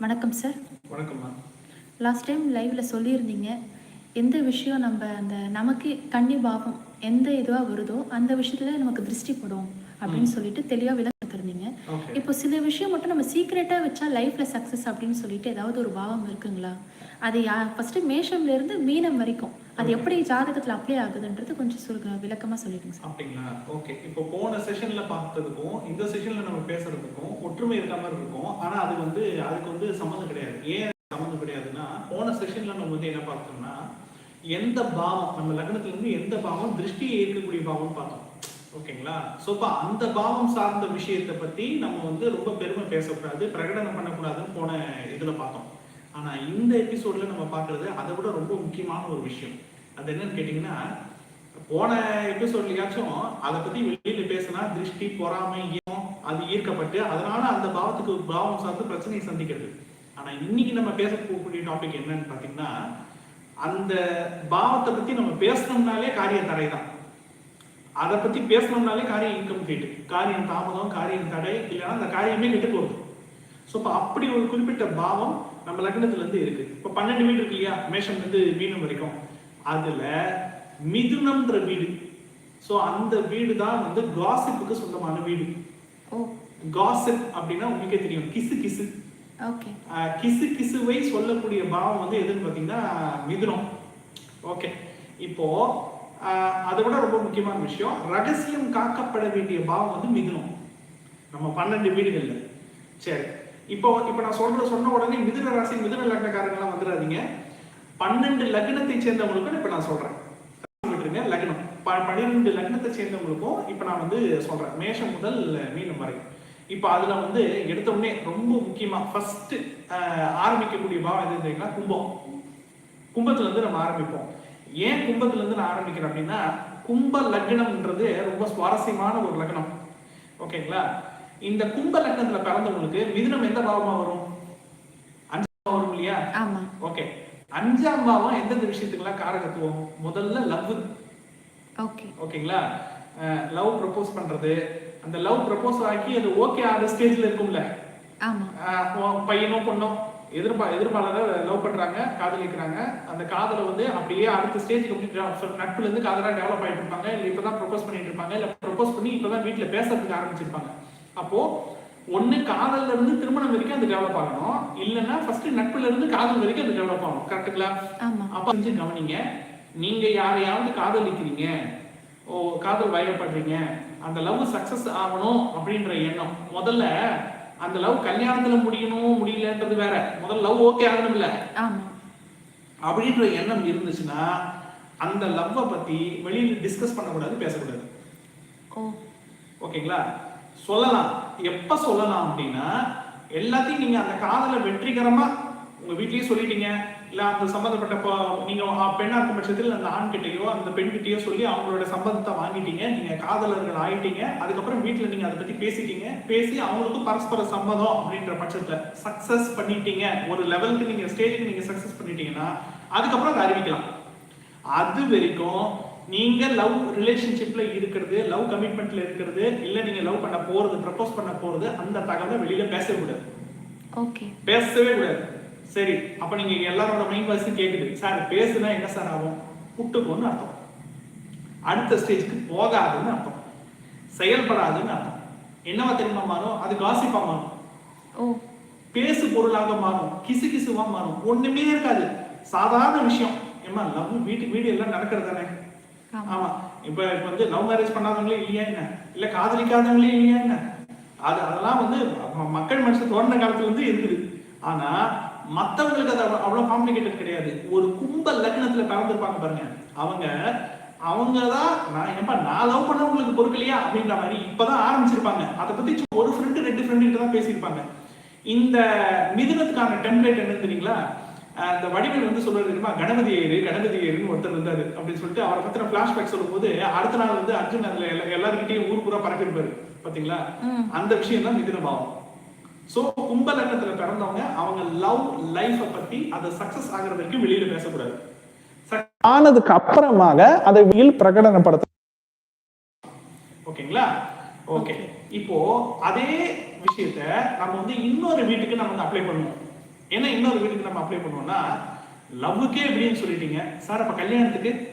வணக்கம் சார் வணக்கம்மா last time லைவ்ல சொல்லியிருந்தீங்க எந்த விஷயம் நம்ம அந்த நமக்கு கன்னி பாவம் எந்த இதுவாக வருதோ அந்த விஷயத்துல நமக்கு திருஷ்டி படும் அப்படின்னு சொல்லிட்டு தெளிவாக ஓகே. இப்போ சில விஷயம் மட்டும் நம்ம சீக்ரெட்டாக வச்சா லைஃப்ல சக்ஸஸ் அப்படின்னு சொல்லிட்டு ஏதாவது ஒரு பாவம் இருக்குங்களா? அது யா ஃபர்ஸ்ட் மேஷம்ல இருந்து மீனம் வரைக்கும். அது எப்படி ஜாதகத்துல அப்ளை ஆகுதுன்றது கொஞ்சம் சொல்லுங்க விளக்கமா சொல்லிடுங்க சார். அப்படிங்களா? ஓகே இப்போ போன செஷன்ல பார்த்ததுக்கும் இந்த செஷன்ல நம்ம பேசுறதுக்கும் ஒற்றுமை இருக்க மாதிரி இருக்கும். ஆனா அது வந்து அதுக்கு வந்து சம்மந்தம் கிடையாது. ஏன் சம்மந்தம் கிடையாதுன்னா போன செஷன்ல நம்ம வந்து என்ன பார்த்தோம்னா எந்த பாவம் நம்ம லக்னத்துல இருந்து எந்த பாவம் திருஷ்டியை ஏற்கக்கூடிய பாவம் பார்த்தோம். ஓகேங்களா? ஸோ இப்போ அந்த பாவம் சார்ந்த விஷயத்தை பத்தி நம்ம வந்து ரொம்ப பெருமை பேசக்கூடாது பிரகடனம் பண்ணக்கூடாதுன்னு போன இதுல பார்த்தோம். ஆனா இந்த எபிசோட்ல நம்ம பார்க்குறது அதை விட ரொம்ப முக்கியமான ஒரு விஷயம். அது என்னன்னு கேட்டீங்கன்னா போன எபிசோட்லயாச்சும் அதை பத்தி வெளியில பேசினா திருஷ்டி பொறாமை ஈயம் அது ஈர்க்கப்பட்டு அதனால அந்த பாவத்துக்கு பாவம் சார்ந்து பிரச்சனையை சந்திக்கிறது. ஆனா இன்னைக்கு நம்ம பேச போகக்கூடிய டாபிக் என்னன்னு பாத்தீங்கன்னா அந்த பாவத்தை பத்தி நம்ம பேசணும்னாலே காரிய தடை தான். அதை பத்தி பேசணும்னாலே காரியம் இன்கம்ப்ளீட் காரியம் தாமதம் காரியம் தடை இல்லைன்னா அந்த காரியமே கெட்டு போகுது. ஸோ இப்போ அப்படி ஒரு குறிப்பிட்ட பாவம் நம்ம லக்னத்துல இருந்து இருக்கு. இப்போ பன்னெண்டு வீடு இருக்கு இல்லையா? மேஷம் இருந்து மீனம் வரைக்கும். அதுல மிதுனம்ன்ற வீடு. ஸோ அந்த வீடு தான் வந்து காசிப்புக்கு சொந்தமான வீடு. காசிப் அப்படின்னா உங்களுக்கே தெரியும். கிசு கிசு. கிசு கிசுவை சொல்லக்கூடிய பாவம் வந்து எதுன்னு பார்த்தீங்கன்னா மிதுனம். ஓகே. இப்போ அதை விட ரொம்ப முக்கியமான விஷயம் ரகசியம் காக்கப்பட வேண்டிய பாவம் வந்து மிதுனம். நம்ம பன்னெண்டு வீடுகள்ல. சரி. இப்போ இப்போ நான் சொல்ற சொன்ன உடனே மிதுன ராசி மிதுன லக்னக்காரங்களாம் வந்துடாதீங்க பன்னெண்டு லக்னத்தை சேர்ந்தவங்களுக்கும் இப்போ நான் சொல்றேன். விட்டுருங்க லக்னம். ப- பன்னிரெண்டு லக்னத்தை சேர்ந்தவங்களுக்கும் இப்போ நான் வந்து சொல்றேன். மேஷம் முதல் மீனம் வரை. இப்போ அதுல வந்து எடுத்த உடனே ரொம்ப முக்கியமா ஃபர்ஸ்ட் ஆரம்பிக்கக்கூடிய பாவம் எது தெரியுங்களா? கும்பம். கும்பத்துல இருந்து நம்ம ஆரம்பிப்போம். ஏன் கும்பத்துல இருந்து நான் ஆரம்பிக்கிறேன் அப்படின்னா கும்ப லக்னம்ன்றது ரொம்ப சுவாரஸ்யமான ஒரு லக்னம். ஓகேங்களா? இந்த கும்ப லக்னத்துல பிறந்தவங்களுக்கு மிதுனம் எந்த பாவமா வரும்? அஞ்சாம் வரும் இல்லையா? ஓகே. அஞ்சாம் பாவம் எந்தெந்த விஷயத்துக்கெல்லாம் காரகத்துவம்? முதல்ல லவ். ஓகே. ஓகேங்களா? லவ் ப்ரப்போஸ் பண்றது. அந்த லவ் ப்ரப்போஸ் ஆக்கி அது ஓகே ஆகிற ஸ்டேஜ்ல இருக்கும்ல? பையனோ பொண்ணோ எதிர்பா எதிர்பாலரை லவ் பண்றாங்க காதலிக்கிறாங்க. அந்த காதலை வந்து அப்படியே அடுத்த அப்படி நட்புல இருந்து காதலா டெவலப் ஆயிட்டு இருப்பாங்க. இல்ல இப்பதான் ப்ரொபோஸ் பண்ணிட்டு இருப்பாங்க. இல்ல ப்ரொபோஸ் பண்ணி இப்பதான் வீட்ல பேசுறதுக்கு ஆரம்பிச்சிருப்பாங்க. அப்போ ஒண்ணு காதல்ல இருந்து திருமணம் வரைக்கும் அது டெவலப் ஆகணும் இல்லைன்னா ஃபர்ஸ்ட் நட்புல இருந்து காதல் வரைக்கும் அது டெவலப் ஆகணும் கரெக்ட்டுங்களா ஆமா. அப்ப செஞ்சு கவனிங்க. நீங்க யாரையாவது காதலிக்கிறீங்க. ஓ காதல் வயப்படுறீங்க. அந்த லவ் சக்சஸ் ஆகணும் அப்படின்ற எண்ணம். முதல்ல அந்த லவ் கல்யாணத்துல முடியணும் முடியலன்றது வேற. முதல்ல லவ் ஓகே ஆகணும்ல ஆமா. அப்படின்ற எண்ணம் இருந்துச்சுன்னா அந்த லவ்வை பத்தி வெளியில டிஸ்கஸ் பண்ணக்கூடாது பேசக்கூடாது. ஓ. ஓகேங்களா சொல்லலாம். எப்ப சொல்லலாம் அப்படின்னா எல்லாத்தையும் நீங்க அந்த காதலை வெற்றிகரமா உங்க வீட்லயே சொல்லிட்டீங்க. இல்ல அந்த சம்பந்தப்பட்ட நீங்க பெண்ணா இருக்கும் பட்சத்தில் அந்த ஆண் கிட்டயோ அந்த பெண் கிட்டயோ சொல்லி அவங்களோட சம்பந்தத்தை வாங்கிட்டீங்க. நீங்க காதலர்கள் ஆயிட்டீங்க. அதுக்கப்புறம் வீட்டுல நீங்க அதை பத்தி பேசிட்டீங்க. பேசி அவங்களுக்கும் பரஸ்பர சம்மதம் அப்படின்ற பட்சத்துல சக்சஸ் பண்ணிட்டீங்க. ஒரு லெவலுக்கு நீங்க ஸ்டேஜுக்கு நீங்க சக்சஸ் பண்ணிட்டீங்கன்னா அதுக்கப்புறம் அதை அறிவிக்கலாம். அது வரைக்கும் நீங்க லவ் ரிலேஷன்ஷிப்ல இருக்கிறது லவ் கமிட்மெண்ட்ல இருக்கிறது இல்ல நீங்க லவ் பண்ண போறது ப்ரப்போஸ் பண்ண போறது அந்த தகவலை வெளியில பேசவே கூடாது. ஓகே பேசவே கூடாது. சரி அப்ப நீங்க எல்லாரோட மைண்ட் வாய்ஸும் கேக்குது. சார் பேசுனா என்ன சார் ஆகும்? புட்டுக்கோன்னு அர்த்தம். அடுத்த ஸ்டேஜ்க்கு போகாதுன்னு அர்த்தம். செயல்படாதுன்னு அர்த்தம். என்னவா தெரியுமா மாறும்? அது காசிப்பா மாறும். பேசு பொருளாக மாறும். கிசு கிசுவா மாறும். ஒண்ணுமே இருக்காது. சாதாரண விஷயம். ஏமா லவ் வீட்டுக்கு வீடு எல்லாம் நடக்கிறது தானே? ஆமா. இப்ப இப்ப வந்து லவ் மேரேஜ் பண்ணாதவங்களே இல்லையா என்ன? இல்ல காதலிக்காதவங்களே இல்லையா என்ன? அது அதெல்லாம் வந்து மக்கள் மனுஷன் தோன்ற காலத்துல இருந்து இருக்குது ஆனா மத்தவங்களுக்கு அது அவ்வளவு- காம்ப்ளிகேட்டட் கிடையாது. ஒரு கும்ப லக்னத்துல பிறந்திருப்பாங்க பாருங்க. அவங்க அவங்க தான் நான் என்னப்பா நான் லவ் பண்ணவங்களுக்கு பொறுக்கலையா அப்படின்ற மாதிரி இப்பதான் ஆரம்பிச்சிருப்பாங்க. அதை பத்தி ஒரு ஃப்ரெண்டு ரெண்டு ஃப்ரெண்டு தான் பேசியிருப்பாங்க. இந்த மிதுனத்துக்கான டெம்ப்ளேட் என்னன்னு தெரியுங்களா? அஹ் இந்த வடிவேல் வந்து சொல்றது தெரியுமா? கணபதி ஐயரு கணபதி ஐயருன்னு ஒருத்தர் இருந்தாரு அப்படின்னு சொல்லிட்டு அவரை பத்தின பிளாஷ்பேக் சொல்லும்போது அடுத்த நாள் வந்து அர்ஜுன் அதுல எல்லா- எல்லார்கிட்டயும் ஊர் பூரா பரப்பியிருப்பாரு. பாத்தீங்களா? அந்த விஷயம் தான் மிதுன பாவம் சோ கும்ப லக்னத்துல பிறந்தவங்க அவங்க லவ் லைஃப பத்தி அதை சக்சஸ் ஆகுற வரைக்கும் வெளியில பேசக்கூடாது. ஆனதுக்கு அப்புறமாக அதை வெளியில் பிரகடனப்படுத்த ஓகேங்களா? ஓகே. இப்போ அதே விஷயத்த நம்ம வந்து இன்னொரு வீட்டுக்கு நம்ம வந்து அப்ளை பண்ணுவோம். ஏன்னா இன்னொரு வீட்டுக்கு நம்ம அப்ளை பண்ணுவோம்னா லவ்வுக்கே எப்படின்னு சொல்லிட்டீங்க. சார் அப்ப கல்யாணத்துக்கு?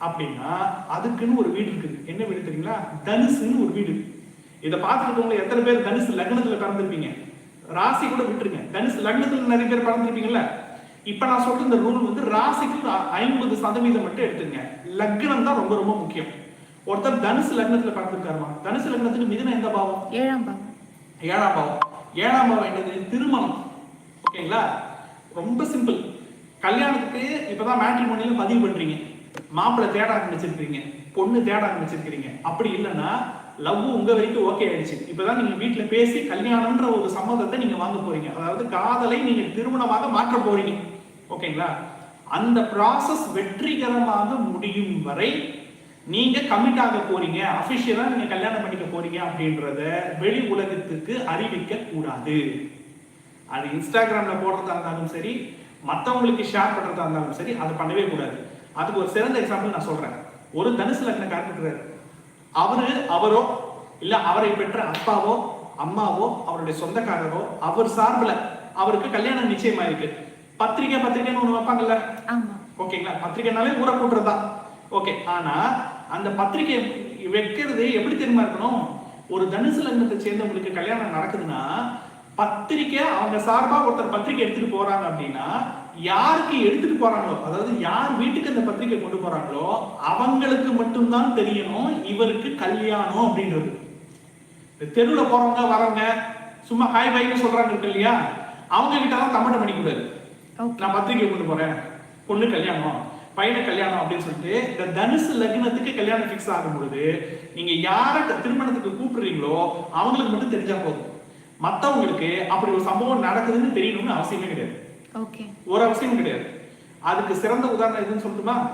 அப்படின்னா அதுக்குன்னு ஒரு வீடு இருக்குது. என்ன வீடு தெரியுங்களா? தனுசுன்னு ஒரு வீடு இதை பார்த்துருக்கவங்க எத்தனை பேர் தனுசு லக்னத்துல பிறந்திருப்பீங்க? ராசி கூட விட்டுருங்க. தனுசு லக்னத்துல நிறைய பேர் பிறந்திருப்பீங்கல்ல? இப்ப நான் சொல்ற இந்த ரூல் வந்து ராசிக்கு ஐம்பது சதவீதம் மட்டும் எடுத்துங்க. லக்னம் தான் ரொம்ப ரொம்ப முக்கியம். ஒருத்தர் தனுசு லக்னத்துல பிறந்திருக்காருமா? தனுசு லக்னத்துக்கு மிதுன எந்த பாவம்? ஏழாம் பாவம். ஏழாம் பாவம். ஏழாம் பாவம் என்னது? திருமணம். ஓகேங்களா? ரொம்ப சிம்பிள் கல்யாணத்துக்கு இப்பதான் மேட்ரிமோனியில பதிவு பண்றீங்க. மாப்பிள்ளை தேட ஆரம்பிச்சிருக்கீங்க பொண்ணு தேட ஆரம்பிச்சிருக்கீங்க அப்படி இல்லைன்னா லவ் உங்க வரைக்கும் ஓகே ஆயிடுச்சு. இப்பதான் நீங்க வீட்டுல பேசி கல்யாணம்ன்ற ஒரு சம்மதத்தை நீங்க வாங்க போறீங்க. அதாவது காதலை நீங்க திருமணமாக மாற்ற போறீங்க. ஓகேங்களா? அந்த ப்ராசஸ் வெற்றிகரமாக முடியும் வரை நீங்க கமிட் ஆக போறீங்க. அபிஷியலா நீங்க கல்யாணம் பண்ணிக்க போறீங்க அப்படின்றத வெளி உலகத்துக்கு அறிவிக்க கூடாது. அது இன்ஸ்டாகிராம்ல போடுறதா இருந்தாலும் சரி மத்தவங்களுக்கு ஷேர் பண்றதா இருந்தாலும் சரி அதை பண்ணவே கூடாது. அதுக்கு ஒரு சிறந்த எக்ஸாம்பிள் நான் சொல்றேன். ஒரு தனுசு லக்னக்காரர் இருக்கிறாரு அவரு அவரோ இல்ல அவரை பெற்ற அப்பாவோ அம்மாவோ அவருடைய சொந்தக்காரரோ அவர் சார்புல அவருக்கு கல்யாணம் நிச்சயமா இருக்கு பத்திரிக்கை பத்திரிக்கைன்னு ஒண்ணு வைப்பாங்கல்ல? ஓகேங்களா? பத்திரிக்கைனாலே ஊரை கூட்டுறதுதான் ஓகே ஆனா அந்த பத்திரிக்கை வைக்கிறது எப்படி தெரியுமா இருக்கணும்? ஒரு தனுசு லக்னத்தை சேர்ந்தவங்களுக்கு கல்யாணம் நடக்குதுன்னா பத்திரிக்கை அவங்க சார்பா ஒருத்தர் பத்திரிக்கை எடுத்துட்டு போறாங்க அப்படின்னா யாருக்கு எடுத்துட்டு போறாங்களோ அதாவது யார் வீட்டுக்கு அந்த பத்திரிக்கை கொண்டு போறாங்களோ அவங்களுக்கு மட்டும்தான் தெரியணும் இவருக்கு கல்யாணம் அப்படின்றது. இந்த தெருவுல போறவங்க வரவங்க சும்மா ஹாய் பைன்னு சொல்றாங்க இருக்கு இல்லையா? அவங்க கிட்ட தான் கமெண்ட் பண்ணிக்கூடாது நான் பத்திரிக்கை கொண்டு போறேன். பொண்ணு கல்யாணம் பையனை கல்யாணம் அப்படின்னு சொல்லிட்டு இந்த தனுசு லக்னத்துக்கு கல்யாணம் ஃபிக்ஸ் ஆகும் பொழுது நீங்க யார திருமணத்துக்கு கூப்பிடுறீங்களோ அவங்களுக்கு மட்டும் தெரிஞ்சா போதும். மத்தவங்களுக்கு அப்படி ஒரு சம்பவம் நடக்குதுன்னு தெரியணும்னு அவசியமே கிடையாது. ஓகே. ஒரு அவசியமும் கிடையாது. அதுக்கு சிறந்த உதாரணம் எதுன்னு சொல்லட்டுமா?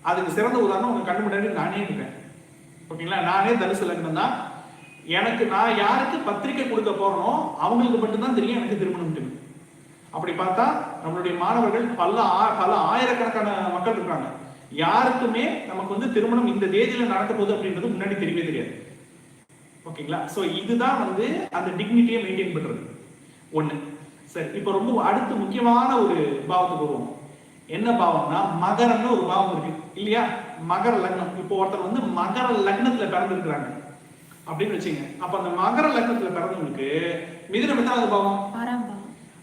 அதுக்கு சிறந்த உதாரணம் உங்க கண்ணு முன்னாடி நானே இருக்கேன் ஓகேங்களா? நானே தனுசு லக்னம் தான். எனக்கு நான் யாருக்கு பத்திரிக்கை கொடுக்க போறனோ அவங்களுக்கு மட்டும்தான் தெரியும் எனக்கு திருமணம் தெரியும். அப்படி பார்த்தா நம்மளுடைய மாணவர்கள் பல ஆ- பல ஆயிரக்கணக்கான மக்கள் இருக்காங்க. யாருக்குமே நமக்கு வந்து திருமணம் இந்த தேதியில நடக்க போகுது அப்படின்றது முன்னாடி தெரியவே தெரியாது. ஓகேங்களா? சோ இதுதான் வந்து அந்த டிக்னிட்டியை மெயின்டைன் பண்றது. ஒண்ணு. சரி இப்போ ரொம்ப அடுத்து முக்கியமான ஒரு பாவத்துக்கு வருவோம். என்ன பாவம்னா மகரம்னு ஒரு பாவம் இருக்கு. இல்லையா? மகர லக்னம். இப்போ ஒருத்தர் வந்து மகர லக்னத்துல பிறந்திருக்கிறாங்க. அப்படின்னு வச்சுங்க அப்ப அந்த மகர லக்னத்துல பிறந்தவங்களுக்கு மிதுனம் ஆறாம் பாவம்.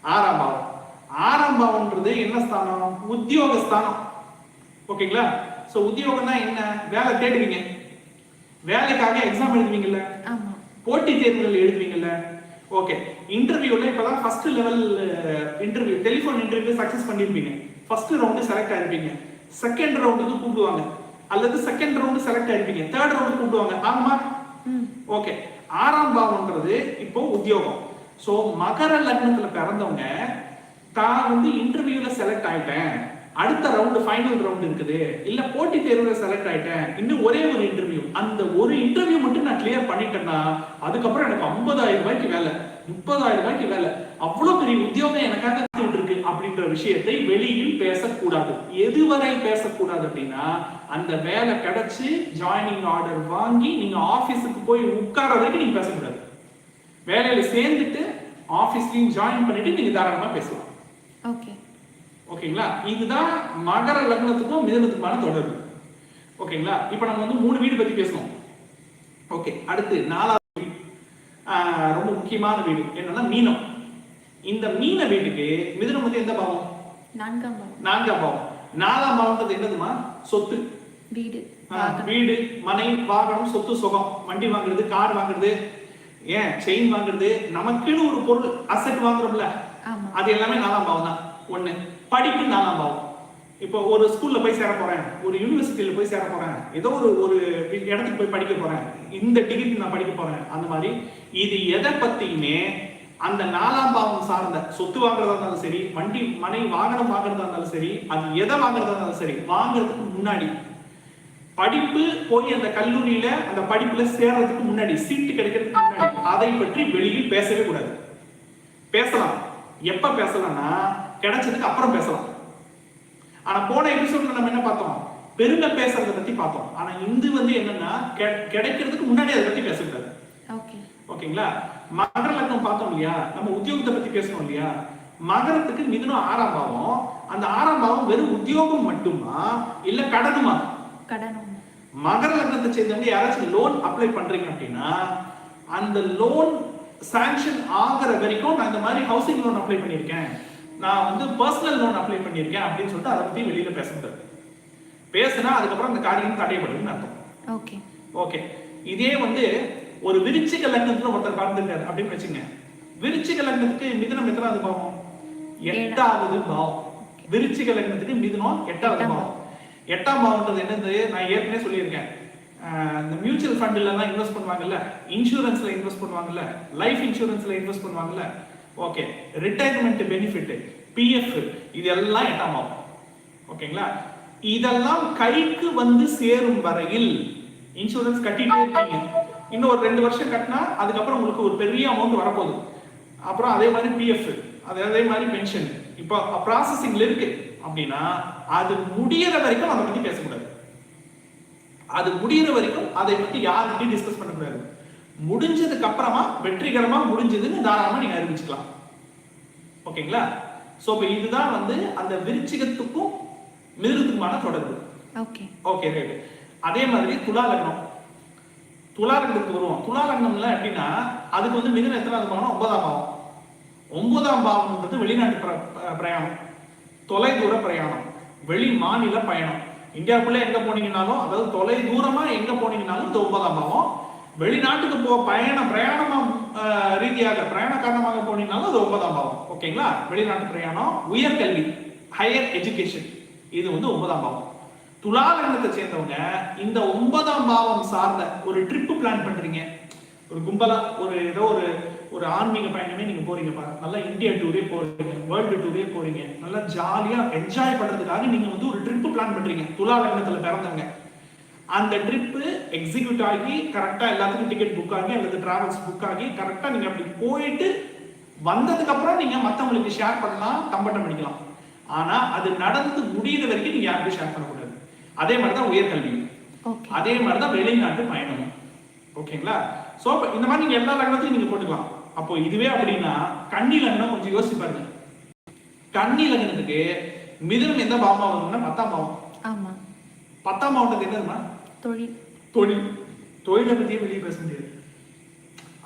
ஆறாம் பாவம். ஆறாம் பாவம்ன்றது என்ன ஸ்தானம்? உத்தியோக ஸ்தானம் ஓகேங்களா? சோ உத்தியோகம்னா என்ன? வேலை தேடுவீங்க. வேலைக்காக எக்ஸாம் எழுதுவீங்கல்ல? ஆமா. போட்டித் தேர்வுகள் எழுதுவீங்கல்ல? ஓகே இன்டர்வியூல இப்பதான் first level interview telephone interview success பண்ணிருப்பீங்க. ஃபர்ஸ்ட் ரவுண்டு செலக்ட் ஆயிருப்பீங்க. செகண்ட் ரவுண்டுக்கு கூப்பிடுவாங்க. அல்லது செகண்ட் ரவுண்டு செலக்ட் ஆயிருப்பீங்க. தேர்ட் ரவுண்டு கூப்பிடுவாங்க. ஆமா ஓகே ஆறாம் பாவம்ன்றது இப்போ உத்தியோகம். சோ மகர லக்னத்துல பிறந்தவங்க தான் வந்து இன்டர்வியூல செலக்ட் ஆயிட்டேன். அடுத்த ரவுண்டு ஃபைனல் ரவுண்டு இருக்குது. இல்ல போட்டி தேர்வுல செலக்ட் ஆயிட்டேன். இன்னும் ஒரே ஒரு இன்டர்வியூ அந்த ஒரு இன்டர்வியூ மட்டும் நான் கிளியர் பண்ணிட்டேன்னா அதுக்கப்புறம் எனக்கு 50000 ரூபாய்க்கு வேலை. முப்பதாயிரம் ரூபாய்க்கு வேலை. அவ்வளவு பெரிய உத்தியோகம் எனக்காக இருக்கு அப்படின்ற விஷயத்தை வெளியில் பேசக்கூடாது. எதுவரை பேசக்கூடாது அப்படின்னா அந்த வேலை கிடைச்சு ஜாயினிங் ஆர்டர் வாங்கி நீங்க ஆபீஸுக்கு போய் உட்கார வரைக்கும் நீங்க பேசக்கூடாது. வேலையில சேர்ந்துட்டு ஆபீஸ்லயும் ஜாயின் பண்ணிட்டு நீங்க தாராளமா பேசலாம். ஓகே ஓகேங்களா? இதுதான் மகர லக்னத்துக்கும் மிதனத்துக்குமான தொடர்பு. ஓகேங்களா? இப்போ நம்ம வந்து மூணு வீடு பத்தி பேசணும் ஓகே அடுத்து நாலாவது வீடு. ரொம்ப முக்கியமான வீடு. என்னன்னா மீனம். இந்த மீன வீட்டுக்கு மிதுனம் வந்து எந்த பாவம்? நான்காம் பாவம். நான்காம் பாவம். நாலாம் பாவம்ன்றது என்னதுமா? சொத்து. வீடு. வீடு மனை வாகனம் சொத்து சுகம். வண்டி வாங்குறது கார் வாங்குறது ஏன்? செயின் வாங்குறது நமக்குன்னு ஒரு பொருள் அசெட் வாங்குறோம்ல. அது எல்லாமே நாலாம் பாவம் தான் ஒண்ணு. படிப்பு நாலாம் பாவம். இப்போ ஒரு ஸ்கூல்ல போய் சேர போறேன் ஒரு யூனிவர்சிட்டியில போய் சேர போறேன் ஏதோ ஒரு ஒரு இடத்துக்கு போய் படிக்க போறேன் இந்த டிகிரி நான் படிக்க போறேன் அந்த மாதிரி இது எதை பத்தியுமே அந்த நாலாம் பாவம் சார்ந்த சொத்து வாங்குறதா இருந்தாலும் சரி வண்டி மனை வாகனம் வாங்குறதா இருந்தாலும் சரி அது எதை வாங்குறதா இருந்தாலும் சரி வாங்குறதுக்கு முன்னாடி படிப்பு போய் அந்த கல்லூரியில அந்த படிப்புல சேர்றதுக்கு முன்னாடி சீட்டு கிடைக்கிறதுக்கு முன்னாடி அதை பற்றி வெளியில் பேசவே கூடாது. பேசலாம். எப்ப பேசலாம்னா கிடைச்சதுக்கு அப்புறம் பேசலாம். ஆனா போன எபிசோட்ல நம்ம என்ன பார்த்தோம்? பெருமை பேசுறத பத்தி பார்த்தோம். ஆனா இந்து வந்து என்னன்னா கிடைக்கிறதுக்கு முன்னாடி அதை பத்தி பேசக்கூடாது ஓகே. ஓகேங்களா? மகர லக்னம் பார்த்தோம் இல்லையா? நம்ம உத்தியோகத்தை பத்தி பேசணும் இல்லையா? மகரத்துக்கு மிதுனம் ஆறாம் பாவம். அந்த ஆறாம் பாவம் வெறும் உத்தியோகம் மட்டுமா? இல்ல கடனுமா? கடனும். மகர லக்னத்தை சேர்ந்தவங்க யாராச்சும் லோன் அப்ளை பண்றீங்க அப்படின்னா அந்த லோன் சாங்ஷன் ஆகிற வரைக்கும் நான் இந்த மாதிரி ஹவுசிங் லோன் அப்ளை பண்ணியிருக்கேன். நான் வந்து பர்சனல் லோன் அப்ளை பண்ணியிருக்கேன் அப்படின்னு சொல்லிட்டு அதை பத்தி வெளியில பேச முடியாது. பேசுனா அதுக்கப்புறம் அந்த காரியம் தடையப்படுதுன்னு அர்த்தம். ஓகே ஓகே இதே வந்து ஒரு விருச்சிக லக்னத்துல ஒருத்தர் பார்த்துருக்காரு அப்படின்னு வச்சுங்க விருச்சிக லக்னத்துக்கு மிதுனம் எத்தனாவது பாவம்? எட்டாவது பாவம். விருச்சிக லக்னத்துக்கு மிதுனம் எட்டாவது பாவம். எட்டாம் பாவம்ன்றது என்னது? நான் ஏற்கனவே சொல்லியிருக்கேன். இந்த மியூச்சுவல் ஃபண்ட்ல எல்லாம் இன்வெஸ்ட் பண்ணுவாங்கல்ல? இன்சூரன்ஸ்ல இன்வெஸ்ட் பண்ணுவாங்கல்ல? லைஃப் இன்சூரன்ஸ்ல இன்வெஸ்ட் பண்ணுவாங்கல்ல? ஓகே ரிட்டையர்மெண்ட் பெனிஃபிட் பிஎஃப் இது எல்லாம் எட்டாம் ஓகேங்களா இதெல்லாம் கைக்கு வந்து சேரும் வரையில் இன்சூரன்ஸ் கட்டிட்டே இருக்கீங்க. இன்னும் ஒரு ரெண்டு வருஷம் கட்டினா அதுக்கப்புறம் உங்களுக்கு ஒரு பெரிய அமௌண்ட் வரப்போகுது. அப்புறம் அதே மாதிரி பிஎஃப் அது அதே மாதிரி பென்ஷன் இப்போ ப்ராசஸிங்ல இருக்கு. அப்படின்னா அது முடியற வரைக்கும் அதை பத்தி பேசக்கூடாது. அது முடியற வரைக்கும் அதை பத்தி யார்கிட்டயும் டிஸ்கஸ் பண்ணக்கூடாது. முடிஞ்சதுக்கு அப்புறமா வெற்றிகரமா முடிஞ்சதுன்னு தாராளமா நீங்க அறிவிச்சுக்கலாம். ஓகேங்களா? சோ இப்போ இதுதான் வந்து அந்த விருச்சிகத்துக்கும் மிருகத்துக்குமான தொடர்பு. ஓகே. ஓகே ரைட் அதே மாதிரி துலா லக்னம். துலா லக்னத்துக்கு வருவோம். துலா லக்னம்ல எப்படின்னா அதுக்கு வந்து மிதுனம் எத்தனாவது பாவம் ஒன்பதாம் பாவம். ஒன்பதாம் பாவம்ன்றது வெளிநாட்டு பிரயாணம். தொலை தூர பிரயாணம். வெளி மாநில பயணம். இந்தியாவுக்குள்ள எங்க போனீங்கனாலும் அதாவது தொலை தூரமா எங்க போனீங்கனாலும் இந்த ஒன்பதாம் பாவம். வெளிநாட்டுக்கு போக பயணம் பிரயாணம் ரீதியாக பிரயாண காரணமாக போனீங்கனாலும் அது ஒன்பதாம் பாவம். ஓகேங்களா? வெளிநாட்டு பிரயாணம் உயர்கல்வி ஹையர் எஜுகேஷன் இது வந்து ஒன்பதாம் பாவம். துலா லக்னத்தை சேர்ந்தவங்க இந்த ஒன்பதாம் பாவம் சார்ந்த ஒரு ட்ரிப் பிளான் பண்றீங்க. ஒரு கும்பலா ஒரு ஏதோ ஒரு ஒரு ஆன்மீக பயணமே நீங்க போறீங்க பாருங்க நல்லா இந்தியா டூரே போறீங்க வேர்ல்டு டூரே போறீங்க. நல்லா ஜாலியா என்ஜாய் பண்றதுக்காக நீங்க வந்து ஒரு ட்ரிப் பிளான் பண்றீங்க. துலா லக்னத்துல பிறந்தவங்க. அந்த ட்ரிப் எக்ஸிக்யூட் ஆகி கரெக்டா எல்லாத்துக்கும் டிக்கெட் புக் ஆகி அல்லது டிராவல்ஸ் புக் ஆகி கரெக்டா நீங்க அப்படி போயிட்டு வந்ததுக்கு அப்புறம் நீங்க மத்தவங்களுக்கு ஷேர் பண்ணலாம் தம்பட்டம் அடிக்கலாம் ஆனா அது நடந்து முடியிற வரைக்கும் நீங்க யாருக்கும் ஷேர் பண்ணக்கூடாது. அதே மாதிரி தான் உயர்கல்வி அதே மாதிரி தான் வெளிநாட்டு பயணம் ஓகேங்களா? சோ அப்ப இந்த மாதிரி நீங்க எல்லா லக்னத்தையும் நீங்க போட்டுக்கலாம். அப்போ இதுவே அப்படின்னா கன்னி லக்னம் கொஞ்சம் யோசிச்சு பாருங்க. கன்னி லக்னத்துக்கு மிதுனம் எந்த பாவமா வரும்னா பத்தாம் பாவம். பத்தாம் பாவத்துக்கு என்னதுமா தொழில். தொழில். தொழிலை பத்தியே வெளியே பேச முடியாது.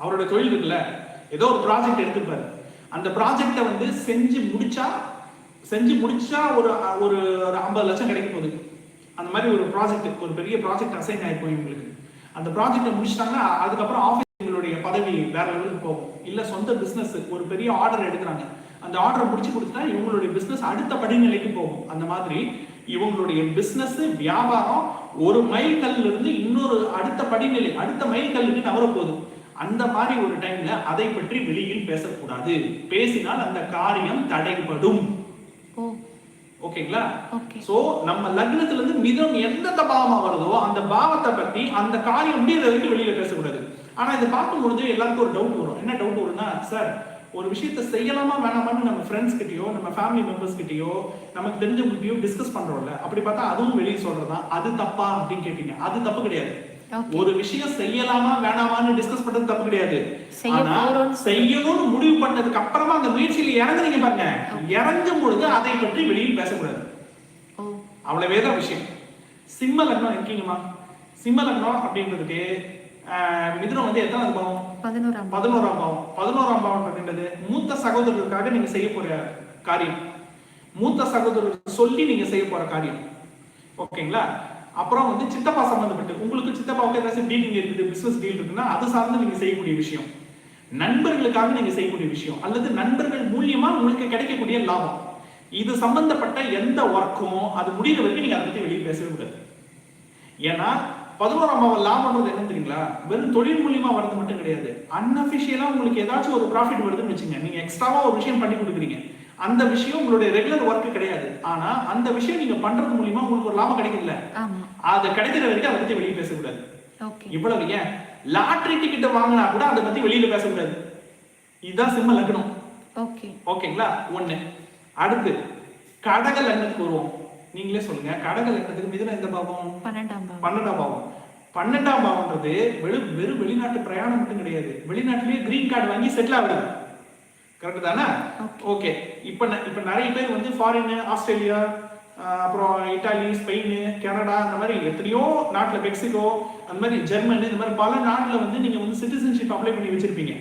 அவரோட தொழில் இருக்குல்ல ஏதோ ஒரு ப்ராஜெக்ட் எடுத்துப்பாரு அந்த ப்ராஜெக்டை வந்து செஞ்சு முடிச்சா செஞ்சு முடிச்சா ஒரு ஒரு ஒரு ஐம்பது லட்சம் கிடைக்க போகுது. அந்த மாதிரி ஒரு ப்ராஜெக்ட் ஒரு பெரிய ப்ராஜெக்ட் அசைன் ஆயிருக்கும் இவங்களுக்கு. அந்த ப்ராஜெக்டை முடிச்சிட்டாங்கன்னா அதுக்கப்புறம் ஆஃபீஸ் உங்களுடைய பதவி வேற லெவலுக்கு போகும். இல்லை சொந்த பிஸ்னஸ் ஒரு பெரிய ஆர்டர் எடுக்கிறாங்க. அந்த ஆர்டரை முடிச்சு கொடுத்தா இவங்களுடைய பிஸ்னஸ் அடுத்த படிநிலைக்கு போகும். அந்த மாதிரி இவங்களுடைய பிசினஸ் வியாபாரம் ஒரு மைல் கல்ல இருந்து இன்னொரு அடுத்த படிநிலை அடுத்த மைல் கல்லுக்கு போகுது அந்த மாதிரி ஒரு டைம்ல அதை பற்றி வெளியில் பேசக்கூடாது. பேசினால் அந்த காரியம் தடைபடும். ஓகேங்களா ஓகே சோ நம்ம லக்னத்துல இருந்து மிதம் எந்தெந்த பாவமா வருதோ அந்த பாவத்தை பத்தி அந்த காரியம் முடியற வரைக்கும் வெளியில பேசக்கூடாது. ஆனா இதை பார்க்கும்பொழுது எல்லாருக்கும் ஒரு டவுட் வரும். என்ன டவுட் வரும்னா சார் ஒரு விஷயத்தை செய்யலாமா வேணாமான்னு நம்ம ஃப்ரெண்ட்ஸ் கிட்டயோ நம்ம ஃபேமிலி மெம்பர்ஸ் கிட்டயோ நமக்கு தெரிஞ்சவங்ககிட்டயோ டிஸ்கஸ் பண்றோம்ல அப்படி பார்த்தா அதுவும் வெளியே சொல்றதா அது தப்பா அப்படின்னு கேட்டீங்க. அது தப்பு கிடையாது. ஒரு விஷயம் செய்யலாமா வேணாமான்னு டிஸ்கஸ் பண்றது தப்பு கிடையாது. ஆனா செய்யணும்னு முடிவு பண்ணதுக்கு அப்புறமா அந்த முயற்சியில இறங்குறீங்க பாருங்க. இறங்கும் பொழுது அதை பற்றி வெளியில் பேசக்கூடாது. அவ்வளவே தான் விஷயம். சிம்ம லக்னம் இருக்கீங்கம்மா. சிம்ம லக்னம் அப்படின்றதுக்கு மிதுனம் வந்து எத்தனாவது பாவம்? பதினோராம் பாவம். பதினோராம் பாவம். அப்படின்றது மூத்த சகோதரர்களுக்காக நீங்க செய்ய போற காரியம். மூத்த சகோதரருக்கு சொல்லி நீங்க செய்ய போற காரியம். ஓகேங்களா? அப்புறம் வந்து சித்தப்பா சம்பந்தப்பட்டு உங்களுக்கு சித்தப்பாவுக்கு ஏதாச்சும் டீலிங் இருக்குது பிசினஸ் டீல் இருக்குன்னா அது சார்ந்து நீங்க செய்யக்கூடிய விஷயம். நண்பர்களுக்காக நீங்க செய்யக்கூடிய விஷயம். அல்லது நண்பர்கள் மூலியமா உங்களுக்கு கிடைக்கக்கூடிய லாபம். இது சம்பந்தப்பட்ட எந்த ஒர்க்கும் அது முடிகிற வரைக்கும் நீங்க அதை பத்தி வெளியே பேசவே கூடாது. ஏன்னா பதினோராம் லாபம்ன்றது என்ன தெரியுங்களா? வெறும் தொழில் மூலியமா வரது மட்டும் கிடையாது. அன்அபிஷியலா உங்களுக்கு ஏதாச்சும் ஒரு ப்ராஃபிட் வருதுன்னு வச்சுங்க. நீங்க எக்ஸ்ட்ராவா ஒரு விஷயம் பண்ணி கொடுக்குறீங்க. அந்த விஷயம் உங்களுடைய ரெகுலர் ஒர்க் கிடையாது. ஆனா அந்த விஷயம் நீங்க பண்றது மூலியமா உங்களுக்கு ஒரு லாபம் கிடைக்குதுல்ல ஆமா. அது கிடைக்கிற வரைக்கும் அதை பத்தி வெளியே பேசக்கூடாது. இவ்வளவு ஏன்? லாட்டரி டிக்கெட் வாங்கினா கூட அதை பத்தி வெளியில பேசக்கூடாது. இதுதான் சிம்ம லக்னம் ஓகே. ஓகேங்களா? ஒண்ணு. அடுத்து கடக லக்னத்துக்கு வருவோம். நீங்களே சொல்லுங்க. கடக லக்னத்துக்கு மிதுன எந்த பாவம்? பன்னெண்டாம் பாவம். பன்னெண்டாம் பாவம். பன்னெண்டாம் பாவம்ன்றது வெறும் வெறும் வெளிநாட்டு பிரயாணம் மட்டும் கிடையாது. வெளிநாட்டிலேயே கிரீன் கார்டு வாங்கி செட்டில் ஆகுது கரெக்ட் தானே? ஓகே இப்போ இப்போ நிறைய பேர் வந்து ஃபாரின் ஆஸ்திரேலியா அப்புறம் இட்டாலி ஸ்பெயின் கனடா அந்த மாதிரி எத்தனையோ நாட்டில் மெக்சிகோ அந்த மாதிரி ஜெர்மனி இந்த மாதிரி பல நாட்டில் வந்து நீங்கள் வந்து சிட்டிசன்ஷிப் அப்ளை பண்ணி வச்சிருப்பீங்க.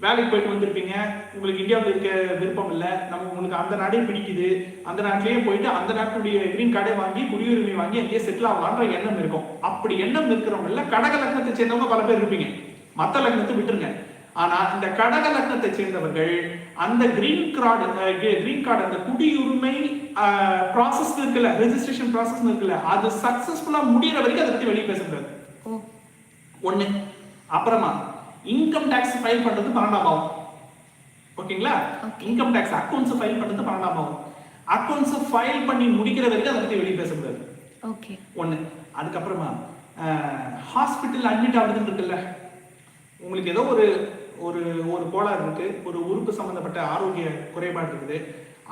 வேலைக்கு போயிட்டு வந்திருப்பீங்க. உங்களுக்கு இந்தியாவில் இருக்க விருப்பம் இல்லை. நம்ம உங்களுக்கு அந்த நாடே பிடிக்குது. அந்த நாட்டிலேயே போயிட்டு அந்த நாட்டுடைய கிரீன் கார்டை வாங்கி குடியுரிமை வாங்கி அங்கேயே செட்டில் ஆகலான்ற எண்ணம் இருக்கும். அப்படி எண்ணம் இருக்கிறவங்கள கடக லக்னத்தை சேர்ந்தவங்க பல பேர் இருப்பீங்க. மற்ற லக்னத்தை விட்டுருங்க. ஆனா இந்த கடக லக்னத்தை சேர்ந்தவர்கள் அந்த கிரீன் கார்டு கிரீன் கார்டு அந்த குடியுரிமை ப்ராசஸ் இருக்குல்ல ரெஜிஸ்ட்ரேஷன் ப்ராசஸ் இருக்குல்ல அது சக்சஸ்ஃபுல்லா முடியற வரைக்கும் அதை பத்தி வெளியே ஓ. ஒண்ணு. அப்புறமா இன்கம் டாக்ஸ் ஃபைல் பண்றது பன்னெண்டாம் பாவம். ஓகேங்களா. இன்கம் டாக்ஸ் அக்கௌண்ட்ஸ் ஃபைல் பண்றது பன்னெண்டாம் பாவம். அக்கௌண்ட்ஸ் ஃபைல் பண்ணி முடிக்கிற வரைக்கும் அதை பத்தி வெளியே பேசக்கூடாது ஓகே. ஒண்ணு அதுக்கப்புறமா ஹாஸ்பிட்டல் அட்மிட் ஆகுதுன்னு இருக்குல்ல? உங்களுக்கு ஏதோ ஒரு ஒரு ஒரு கோளாறு இருக்கு. ஒரு உறுப்பு சம்பந்தப்பட்ட ஆரோக்கிய குறைபாடு இருக்குது.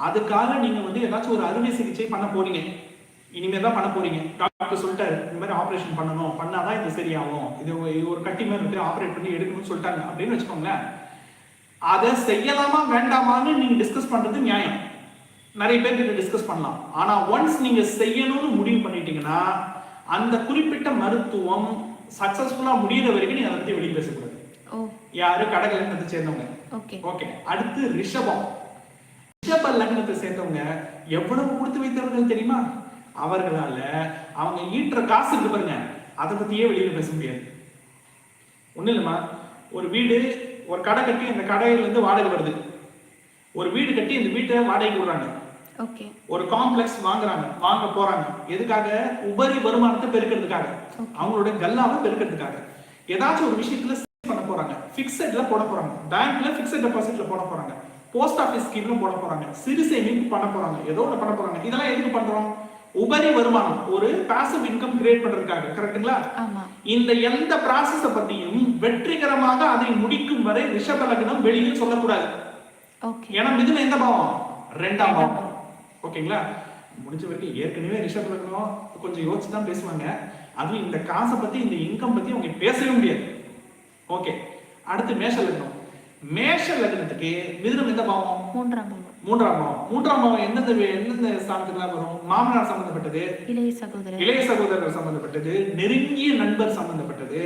அதுக்காக நீங்க வந்து ஏதாச்சும் ஒரு அறுவை சிகிச்சை பண்ண போறீங்க. இனிமே தான் பண்ண போறீங்க. டாக்டர் சொல்லிட்டாரு இந்த மாதிரி ஆபரேஷன் பண்ணணும். பண்ணாதான் இது சரியாகும். இது ஒரு- கட்டி மாதிரி இருக்கு. ஆபரேட் பண்ணி எடுக்கணும்னு சொல்லிட்டாங்க. அப்படின்னு வச்சுக்கோங்களேன். அதை செய்யலாமா வேண்டாமான்னு நீங்க டிஸ்கஸ் பண்றது நியாயம். நிறைய பேர்கிட்ட டிஸ்கஸ் பண்ணலாம். ஆனா ஒன்ஸ் நீங்க செய்யணும்னு முடிவு பண்ணிட்டீங்கன்னா அந்த குறிப்பிட்ட மருத்துவம் சக்சஸ்ஃபுல்லா முடியிற வரைக்கும் நீங்க அதை பத்தி வெளியே பேசக்கூடாது. யாரு கடக லக்னத்தை சேர்ந்தவங்க? ஓகே. ஓகே. அடுத்து ரிஷபம். ரிஷப லக்னத்தை சேர்ந்தவங்க எவ்வளவு கொடுத்து வைத்தவர்கள் தெரியுமா? அவர்களால அவங்க ஈட்டுற காசு இருக்கு பாருங்க. அதை பத்தியே வெளியில பேச முடியாது. ஒண்ணு இல்லைம்மா. ஒரு வீடு ஒரு கடை கட்டி அந்த கடையில இருந்து வாடகை வருது. ஒரு வீடு கட்டி இந்த வீட்டை வாடகைக்கு விடுறாங்க. ஒரு காம்ப்ளெக்ஸ் வாங்குறாங்க. வாங்க போறாங்க. எதுக்காக? உபரி வருமானத்தை பெருக்கிறதுக்காக. அவங்களோட கல்லாவை பெருக்கிறதுக்காக. ஏதாச்சும் ஒரு விஷயத்துல பண்ண போறாங்க. பிக்சட்ல போட போறாங்க. பேங்க்ல பிக்சட் டெபாசிட்ல போட போறாங்க. போஸ்ட் ஆபீஸ் ஸ்கீம்ல போட போறாங்க. சிறு சேமிப்பு பண்ண போறாங்க. ஏதோ ஒண்ணு பண்ண போறாங்க. இதெல்லாம் எதுக்கு பண்றோம்? உபரி வருமானம் ஒரு பாசிவ் இன்கம் கிரியேட் பண்றதுக்காக கரெக்ட்டுங்களா இந்த எந்த ப்ராசஸ பத்தியும் வெற்றிகரமாக அதை முடிக்கும் வரை ரிஷப லக்னம் வெளியில் சொல்லக்கூடாது. ஓகே. ஏன்னா மிதுன எந்த பாவம்? ரெண்டாம் பாவம். ஓகேங்களா? முடிஞ்ச வரைக்கும் ஏற்கனவே ரிஷப் லக்னம் கொஞ்சம் யோசிச்சு தான் பேசுவாங்க. அதுவும் இந்த காசை பத்தி இந்த இன்கம் பத்தி அவங்க பேசவே முடியாது. ஓகே. அடுத்து மேஷ லக்னம். மேஷ லக்னத்துக்கு மிதுனம் எந்த பாவம்? மூன்றாம் பாவம். மூன்றாம் பாவம். மூன்றாம் பாவம் எந்தெந்த எந்தெந்த ஸ்தானத்துக்குலாம் வரும்? மாமனார் சம்பந்தப்பட்டது இளைய சகோதரர். இளைய சகோதரர் சம்பந்தப்பட்டது நெருங்கிய நண்பர் சம்பந்தப்பட்டது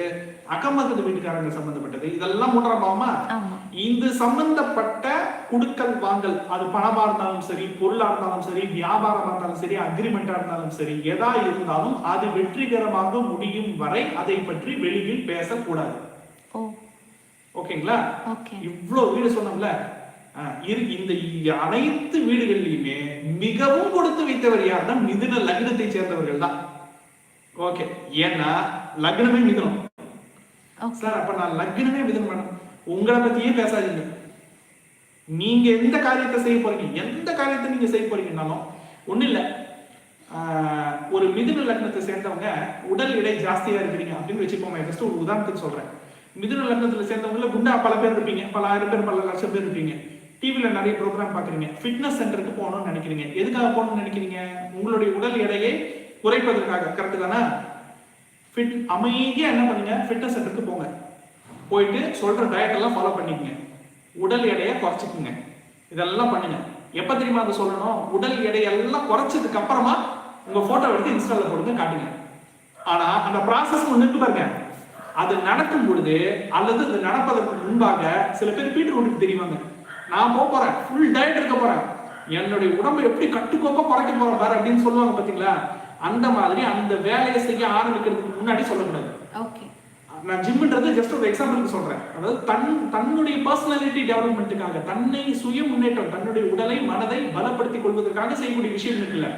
அக்கம்பக்கத்து வீட்டுக்காரங்க சம்பந்தப்பட்டது. இதெல்லாம் மூன்றாம் பாவமா? இந்த சம்பந்தப்பட்ட குடுக்கல் வாங்கல். அது பணமா இருந்தாலும் சரி பொருளா இருந்தாலும் சரி வியாபாரமா இருந்தாலும் சரி அக்ரிமெண்டா இருந்தாலும் சரி எதா இருந்தாலும் அது வெற்றிகரமாக முடியும் வரை அதை பற்றி வெளியில் பேசக்கூடாது. ஓகேங்களா? ஓகே. இவ்வளவு வீடு சொன்னோம்ல இந்த அனைத்து வீடுகளிலுமே மிகவும் கொடுத்து வைத்தவர் யாருன்னா மிதுன லக்னத்தை சேர்ந்தவர்கள் தான். ஓகே. ஏன்னா லக்னமே மிதுனம். சார் அப்ப நான் லக்னமே மிதுனம் மேடம். உங்களை பத்தியே பேசாதீங்க. நீங்க எந்த காரியத்தை செய்ய போறீங்க எந்த காரியத்தை நீங்க செய்ய போறீங்கன்னாலும் ஒண்ணு இல்ல. ஒரு மிதுன லக்னத்தை சேர்ந்தவங்க உடல் எடை ஜாஸ்தியா இருக்கிறீங்க அப்படின்னு வச்சுக்கோங்க. ஜஸ்ட் ஒரு உதாரணத்துக்கு சொல்றேன். மிதுன லக்னத்துல சேர்ந்தவங்கள குண்டா பல பேர் இருப்பீங்க. பல ஆயிரம் பேர் பல லட்சம் பேர் இருப்பீங்க. டிவியில் நிறைய ப்ரோக்ராம் பார்க்குறீங்க. ஃபிட்னஸ் சென்டருக்கு போகணும்னு நினைக்கிறீங்க. எதுக்காக போகணும்னு நினைக்கிறீங்க? உங்களுடைய உடல் எடையை குறைப்பதற்காக கரெக்டு தானே? ஃபிட் அமைதியாக என்ன பண்ணுங்க? ஃபிட்னஸ் சென்டருக்கு போங்க. போயிட்டு சொல்கிற டயட் எல்லாம் ஃபாலோ பண்ணிக்கங்க. உடல் எடையை குறைச்சிக்குங்க. இதெல்லாம் பண்ணுங்க. எப்போ தெரியுமா அதை சொல்லணும்? உடல் எடையெல்லாம் குறைச்சதுக்கு அப்புறமா உங்கள் ஃபோட்டோ எடுத்து இன்ஸ்டாவில் போடுங்க காட்டுங்க. ஆனால் அந்த ப்ராசஸ் ஒன்று பாருங்க. அது நடக்கும் பொழுது அல்லது அது நடப்பதற்கு முன்பாக சில பேர் பீட்ரூட்டுக்கு தெரியுவாங்க நான் போக போறேன். ஃபுல் டயட் இருக்க போறேன். என்னுடைய உடம்பை எப்படி கட்டுக்கோப்பா குறைக்க போறேன் பாரு அப்படின்னு சொல்லுவாங்க பாத்தீங்களா? அந்த மாதிரி அந்த வேலையை செய்ய ஆரம்பிக்கிறதுக்கு முன்னாடி சொல்லக்கூடாது. ஓகே நான் ஜிம்ன்றது ஜஸ்ட் ஒரு எக்ஸாம்பிளுக்கு சொல்றேன். அதாவது தன் தன்னுடைய பர்சனாலிட்டி டெவலப்மெண்ட்டுக்காக தன்னை சுய முன்னேற்றம் தன்னுடைய உடலை மனதை பலப்படுத்திக் கொள்வதற்காக செய்யக்கூடிய விஷயம் இருக்குல்ல.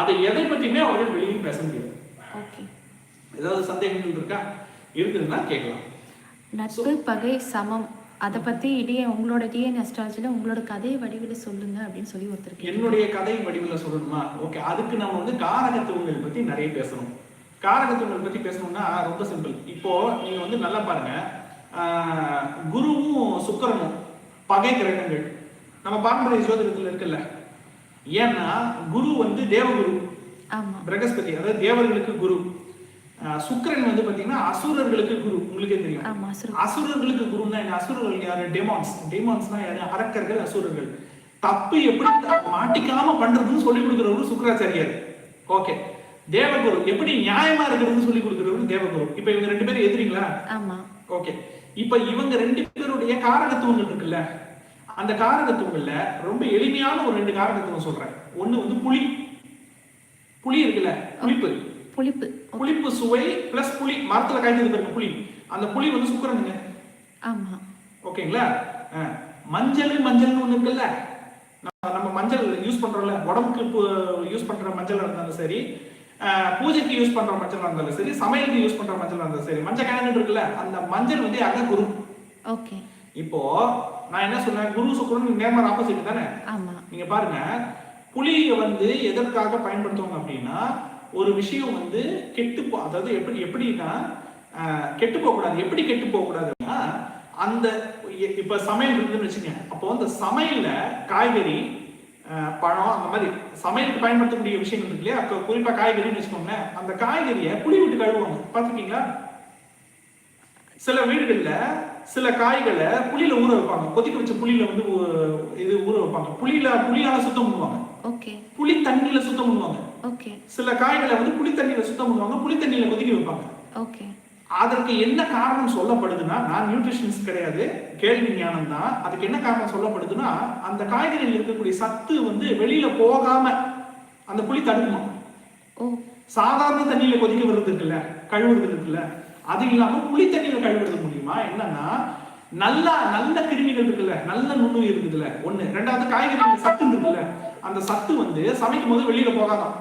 அதை எதை பத்தியுமே அவர்கள் வெளியில் பேச முடியாது. ஓகே ஏதாவது சந்தேகங்கள் இருக்கா? இருக்குதுன்னா கேட்கலாம். நட்பு பகை சமம். அதை பத்தி இடையே உங்களோட டிஎன் அஸ்ட்ராலஜில உங்களோட கதை வடிவில் சொல்லுங்க அப்படின்னு சொல்லி ஒருத்தர் கேட்டார். என்னுடைய கதை வடிவில் சொல்லணுமா? ஓகே அதுக்கு நம்ம வந்து காரகத்துவங்கள் பத்தி நிறைய பேசணும். காரகத்துவங்கள் பத்தி பேசணும்னா ரொம்ப சிம்பிள் இப்போ நீங்க வந்து நல்லா பாருங்க. குருவும் சுக்கிரனும் பகை கிரகங்கள். நம்ம பாரம்பரிய ஜோதிடத்துல இருக்குல்ல. ஏன்னா குரு வந்து தேவகுரு. பிரகஸ்பதி அதாவது தேவர்களுக்கு குரு. சுக்கிரன் வந்து பாத்தீங்கன்னா அசுரர்களுக்கு குரு. உங்களுக்கே தெரியும். அசுரர்களுக்கு குருன்னா என்ன? அசுரர்கள் யாரு? டெமான்ஸ் டெமான்ஸ்னா யாரு? அரக்கர்கள் அசுரர்கள். தப்பு எப்படி மாட்டிக்காம பண்றதுன்னு சொல்லி கொடுக்குறவரு சுக்கராச்சாரியார். ஓகே தேவகுரு. எப்படி நியாயமா இருக்கிறதுன்னு சொல்லி கொடுக்குறவரு தேவகுரு. இப்ப இவங்க ரெண்டு பேரும் எதிரிங்களா? ஆமா. ஓகே இப்ப இவங்க ரெண்டு பேருடைய காரகத்துவங்கள் இருக்குல்ல? அந்த காரகத்துவங்கள்ல ரொம்ப எளிமையான ஒரு ரெண்டு காரகத்துவம் சொல்றேன். ஒண்ணு வந்து புளி புளி இருக்குல்ல? புளிப்பு. புளிப்பு. புளிப்பு சுவை பிளஸ் புளி மரத்துல காய்ச்சது பாருங்க புளி. அந்த புளி வந்து சுக்கரனுங்க ஆமா. ஓகேங்களா? மஞ்சள் மஞ்சள்னு ஒண்ணு இருக்குல்ல? நம்ம மஞ்சள் யூஸ் பண்றோம்ல உடம்புக்கு யூஸ் பண்ற மஞ்சள் இருந்தாலும் சரி பூஜைக்கு யூஸ் பண்ற மஞ்சள் இருந்தாலும் சரி சமையலுக்கு யூஸ் பண்ற மஞ்சள் இருந்தாலும் சரி மஞ்சள் கேனன் இருக்குல்ல அந்த மஞ்சள் வந்து அக குரு? ஓகே. இப்போ நான் என்ன சொன்னேன்? குரு சுக்கரன் நேர்மர் ஆப்போசிட் தானே? நீங்க பாருங்க புளியை வந்து எதற்காக பயன்படுத்துவாங்க அப்படின்னா ஒரு விஷயம் வந்து கெட்டு போ அதாவது எப்படி எப்படின்னா கெட்டு போக கூடாது எப்படி கெட்டு போக கூடாதுன்னா அந்த இப்ப சமையல் இருக்குன்னு வச்சுங்க அப்போ அந்த சமையல்ல காய்கறி பழம் அந்த மாதிரி சமையலுக்கு பயன்படுத்தக்கூடிய விஷயங்கள் இருக்கு இல்லையா? கு- குறிப்பா காய்கறின்னு வச்சுக்கோங்களேன். அந்த காய்கறியை புளி விட்டு கழுவுவாங்க. பாத்துருக்கீங்களா சில வீடுகள்ல சில காய்களை புளியில ஊற வைப்பாங்க. கொதிக்க வச்ச புளியில வந்து இது ஊற வைப்பாங்க. புளியில புளியால சுத்தம் பண்ணுவாங்க. ஓகே. புளி தண்ணியில சுத்தம் பண்ணுவாங்க. சில காய்களை வந்து புளி தண்ணியில சுத்தம் பண்ணுவாங்க புளி தண்ணியில கொதிக்க வைப்பாங்க. ஓகே அதற்கு என்ன காரணம் சொல்லப்படுதுன்னா நான் நியூட்ரிஷன்ஸ் கிடையாது கேள்வி ஞானம் தான் அதுக்கு என்ன காரணம் சொல்லப்படுதுன்னா அந்த காய்கறியில் இருக்கக்கூடிய சத்து வந்து வெளியில போகாம அந்த புளி தடுக்குமா? சாதாரண தண்ணியில கொதிக்க விடுறது இருக்குல்ல கழுவுறது இருக்குல்ல அது இல்லாம புளி தண்ணியில கழுவுறது மூலியமா என்னன்னா நல்ல நல்ல கிருமிகள் இருக்குல்ல நல்ல நுண்ணுயிர் இருக்குதுல்ல ஒண்ணு. ரெண்டாவது காய்கறி சத்து இருக்குல்ல அந்த சத்து வந்து சமைக்கும் போது வெளியில போகாதான்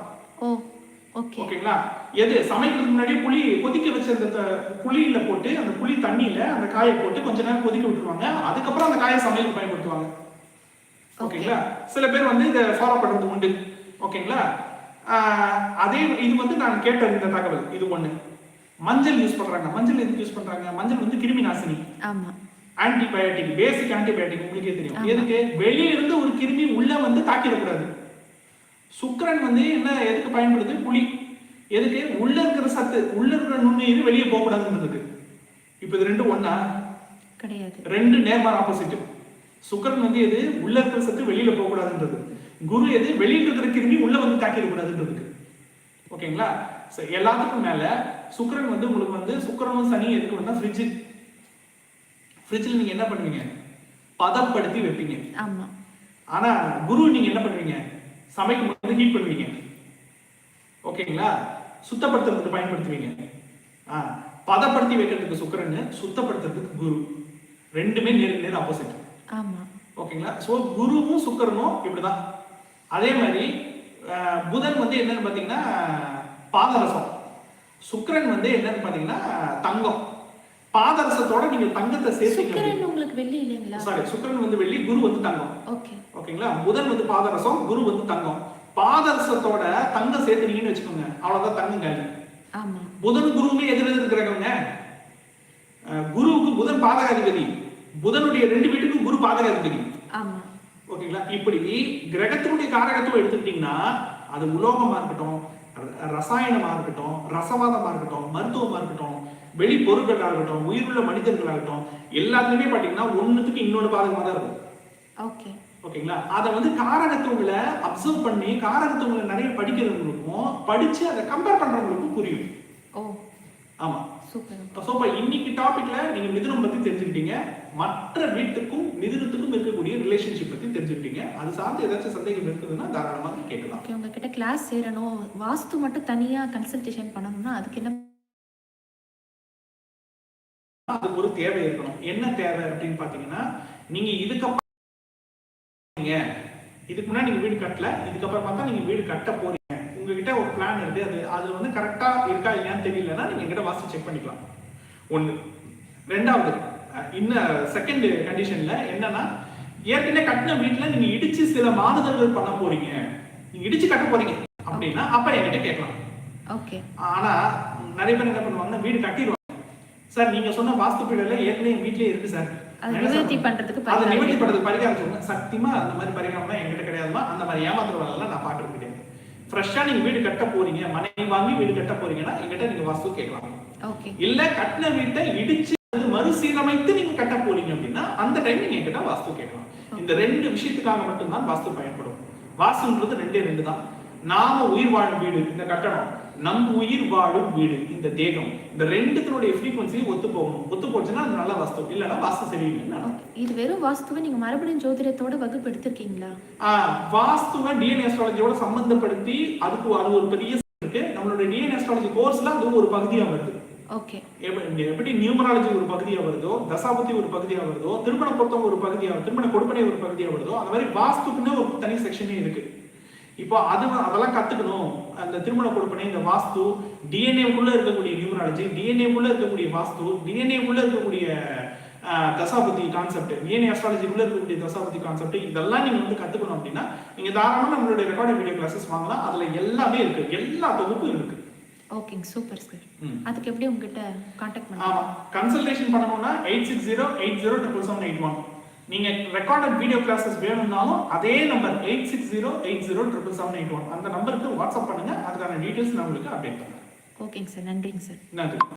ஓகேங்களா? எது சமைக்கிறதுக்கு முன்னாடி புளி கொதிக்க வச்ச அந்த த- புளியில போட்டு அந்த புளி தண்ணியில அந்த காயை போட்டு கொஞ்ச நேரம் கொதிக்க விட்டுருவாங்க. அதுக்கப்புறம் அந்த காயை சமையலுக்கு பயன்படுத்துவாங்க. ஓகேங்களா? சில பேர் வந்து இதை ஃபாலோ பண்றது உண்டு. ஓகேங்களா? அதே இது வந்து நான் கேட்ட இந்த தகவல். இது ஒண்ணு. மஞ்சள் யூஸ் பண்றாங்க. மஞ்சள் எதுக்கு யூஸ் பண்றாங்க? மஞ்சள் வந்து கிருமி நாசினி. ஆமா. ஆன்டிபயோட்டிக் பேசிக் ஆன்டிபயோட்டிக் உங்களுக்கே தெரியும். எதுக்கு? வெளியே இருந்து ஒரு கிருமி உள்ள வந்து தாக்கிடக்கூடாது. சுக்கிரன் வந்து என்ன எதுக்கு பயன்படுது? புளி எதுக்கு? உள்ள இருக்கிற சத்து உள்ள இருக்கிற நுண்ணுயிர் வெளியே போக கூடாதுன்றதுக்கு இப்போ இது ரெண்டு ஒண்ணா? கிடையாது. ரெண்டு நேர்மார் ஆப்போசிட் சுக்கிரன் வந்து எது? உள்ள இருக்கிற சத்து வெளியில போக கூடாதுன்றது குரு எது? வெளியில இருக்கிற கிருமி உள்ள வந்து தாக்கிட கூடாதுன்றதுக்கு ஓகேங்களா எல்லாத்துக்கும் மேல சுக்கிரன் வந்து உங்களுக்கு வந்து சுக்கிரனும் சனி எதுக்கு வந்தா ஃப்ரிட்ஜ் ஃப்ரிட்ஜில் நீங்க என்ன பண்ணுவீங்க? பதப்படுத்தி வைப்பீங்க. ஆனா குரு நீங்க என்ன பண்ணுவீங்க? சமைக்கும் போது ஹீட் பண்ணுவீங்க. ஓகேங்களா? சுத்தப்படுத்துறதுக்கு பயன்படுத்துவீங்க. ஆ, பதப்படுத்தி வைக்கிறதுக்கு சுக்கிரன் சுத்தப்படுத்துறதுக்கு குரு. ரெண்டுமே நேருக்கு நேர் ஆப்போசிட் ஓகேங்களா? ஸோ குருவும் சுக்கிரனும் இப்படிதான். அதே மாதிரி புதன் வந்து என்னன்னு பார்த்தீங்கன்னா பாதரசம். சுக்கிரன் வந்து என்னன்னு பார்த்தீங்கன்னா தங்கம். பாதரசத்தோட நீங்க தங்கத்தை சுக்கிரன் உங்களுக்கு வெள்ளி இல்லைங்களா? சாரி சுக்கிரன் வந்து வெள்ளி குரு வந்து தங்கம். ஓகே ஓகேங்களா? புதன் வந்து பாதரசம் குரு வந்து தங்கம். பாதரசத்தோட தங்கம் சேர்த்துனீங்கன்னு வச்சுக்கோங்க. அவ்வளவுதான் தங்கம் காலி ஆமா. புதன் குருவுமே எதிர் இருக்கிறவங்க. குருவுக்கு புதன் பாதகாதிபதி. புதனுடைய ரெண்டு வீட்டுக்கும் குரு பாதகாதிபதி. ஆமா. ஓகேங்களா? இப்படி கிரகத்தினுடைய காரகத்துவம் எடுத்துக்கிட்டீங்கன்னா அது உலோகமா இருக்கட்டும் ரசாயனமா இருக்கட்டும் ரசவாதமா இருக்கட்டும் மருத்துவமா இருக்கட்டும் வெளி பொருட்களா இருக்கட்டும் உயிருள்ள மனிதர்களா இருக்கட்டும் எல்லாத்துலயுமே பாத்தீங்கன்னா ஒண்ணுத்துக்கு இன்னொன்று பாதகமா தான் இருக்கும். ஓகே ஓகேங்களா? அதை வந்து காரகத்துவங்களை அப்சர்வ் பண்ணி காரகத்துவங்களை நிறைய படிக்கிறவங்களுக்கும் படிச்சு அதை கம்பேர் பண்றவங்களுக்கும் புரியும். ஓ ஆமா. சூப்பர் ஸோ இன்னைக்கு டாபிக்ல நீங்க மிதுனம் பத்தி தெரிஞ்சுக்கிட்டீங்க. மற்ற வீட்டுக்கும் மிதுனத்துக்கும் இருக்கக்கூடிய ரிலேஷன்ஷிப் பத்தி தெரிஞ்சுக்கிட்டீங்க. அது சார்ந்து ஏதாச்சும் சந்தேகம் இருக்குதுன்னா தாராளமாக கேட்கலாம் ஓகே உங்ககிட்ட கிளாஸ் சேரணும். வாஸ்து மட்டும் தனியா கன்சல்டேஷன் பண்ணணும்னா அதுக்கு என்ன அதுக்கு ஒரு தேவை இருக்கணும். என்ன தேவை அப்படின்னு பாத்தீங்கன்னா நீங்க இதுக்கப்புறம் இதுக்கு முன்னாடி நீங்க வீடு கட்டல. இதுக்கப்புறம் பார்த்தா நீங்க வீடு கட்ட போறீங்க. உங்ககிட்ட ஒரு பிளான் இருக்கு. அது அது வந்து கரெக்டா இருக்கா இல்லையான்னு தெரியலன்னா நீங்க எங்கிட்ட வாசி செக் பண்ணிக்கலாம். ஒண்ணு. ரெண்டாவது இன்னும் செகண்ட் கண்டிஷன்ல என்னன்னா ஏற்கனவே கட்டின வீட்டுல நீங்க இடிச்சு சில மாறுதல்கள் பண்ண போறீங்க. நீங்க இடிச்சு கட்ட போறீங்க. அப்படின்னா அப்ப என்கிட்ட கேட்கலாம். ஓகே. ஆனா நிறைய பேர் என்ன பண்ணுவாங்கன்னா வீடு கட்டிடுவாங்க. சார் நீங்க சொன்ன வாஸ்து பீடல ஏற்கனவே வீட்லயே இருக்கு சார். அது நிவர்த்தி சொல்றேன்? பண்றதுக்கு அதை பரிகாரம் நிவர்த்தி பண்றது பரிகாரம் சொல்லுங்க. சத்தியமா அந்த மாதிரி பரிகாரம்லாம் என்கிட்ட கிடையாதுமா? அந்த மாதிரி ஏமாத்துற வேலைலாம் நான் கிடையாது ஃப்ரெஷ்ஷா நீங்க வீடு கட்ட போறீங்க மனை வாங்கி வீடு கட்ட போறீங்கன்னா எங்கிட்ட நீங்க வாஸ்து கேட்கலாம். இல்ல கட்டின வீட்டை இடிச்சு அது மறுசீரமைத்து நீங்க கட்ட போறீங்க அப்படின்னா அந்த டைம் நீங்க வாஸ்து கேட்கலாம். இந்த ரெண்டு விஷயத்துக்காக மட்டும்தான் வாஸ்து பயன்படும். வாஸ்துன்றது ரெண்டே ரெண்டு தான். நாம உயிர் வாழும் வீடு இந்த கட்டடம் நம் உயிர் வாழும் வீடு இந்த தேகம். இந்த ரெண்டுத்தினுடைய ஃப்ரீக்வன்சியும் ஒத்து போகணும். ஒத்து போச்சுன்னா அது நல்ல வாஸ்து. இல்லைன்னா வாஸ்து சரியில்லைன்னு இது வெறும் வாஸ்துவை நீங்க மறுபடியும் ஜோதிடத்தோட வகுப்பு எடுத்திருக்கீங்களா வாஸ்துவை டிஎன்ஏ அஸ்ட்ராலஜியோட சம்பந்தப்படுத்தி அதுக்கு அது ஒரு பெரிய இருக்கு. நம்மளோட டிஎன்ஏ அஸ்ட்ராலஜி கோர்ஸ்ல அது ஒரு பகுதியா வருது. ஓகே. எப்படி நியூமராலஜி ஒரு பகுதியா வருதோ தசாபதி ஒரு பகுதியா வருதோ திருமண பொருத்தம் ஒரு பகுதியா திருமண கொடுப்பனை ஒரு பகுதியா வருதோ அந்த மாதிரி வாஸ்துக்குன்னு ஒரு தனி செக்ஷனே இருக்கு. இப்போ அது அதெல்லாம் கத்துக்கணும். அந்த திருமண கொடுப்பனை இந்த வாஸ்து டிஎன்ஏக்குள்ள இருக்கக்கூடிய நியூமராலஜி டிஎன்ஏக்குள்ள இருக்கக்கூடிய வாஸ்து டிஎன்ஏக்குள்ள இருக்கக்கூடிய தசாபதி கான்செப்ட் டிஎன்ஏ அஸ்ட்ராலஜிக்குள்ள இருக்கக்கூடிய தசாபதி கான்செப்ட் இதெல்லாம் நீங்க வந்து கத்துக்கணும் அப்படின்னா நீங்க தாராளமா நம்மளுடைய ரெக்கார்டிங் வீடியோ கிளாஸஸ் வாங்கலாம். அதுல எல்லாமே இருக்கு. எல்லா தொகுப்பும் இருக்கு. ஓகேங்க சூப்பர் சார். அதுக்கு எப்படி உங்ககிட்ட காண்டாக்ட் ஆமா. பண்ணலாம் கன்சல்டேஷன் பண்ணணும்னா eight six zero eight zero triple seven eight one நீங்க ரெக்கார்டட் வீடியோ கிளாஸஸ் வேணும்னாலும் அதே number eight six zero eight zero triple seven eight one அந்த நம்பருக்கு வாட்ஸ்அப் பண்ணுங்க அதுக்கான டீடைல்ஸ் நான் உங்களுக்கு அப்டேட் பண்ணுறேன் ஓகேங்க சார் நன்றிங்க சார் நன்றி.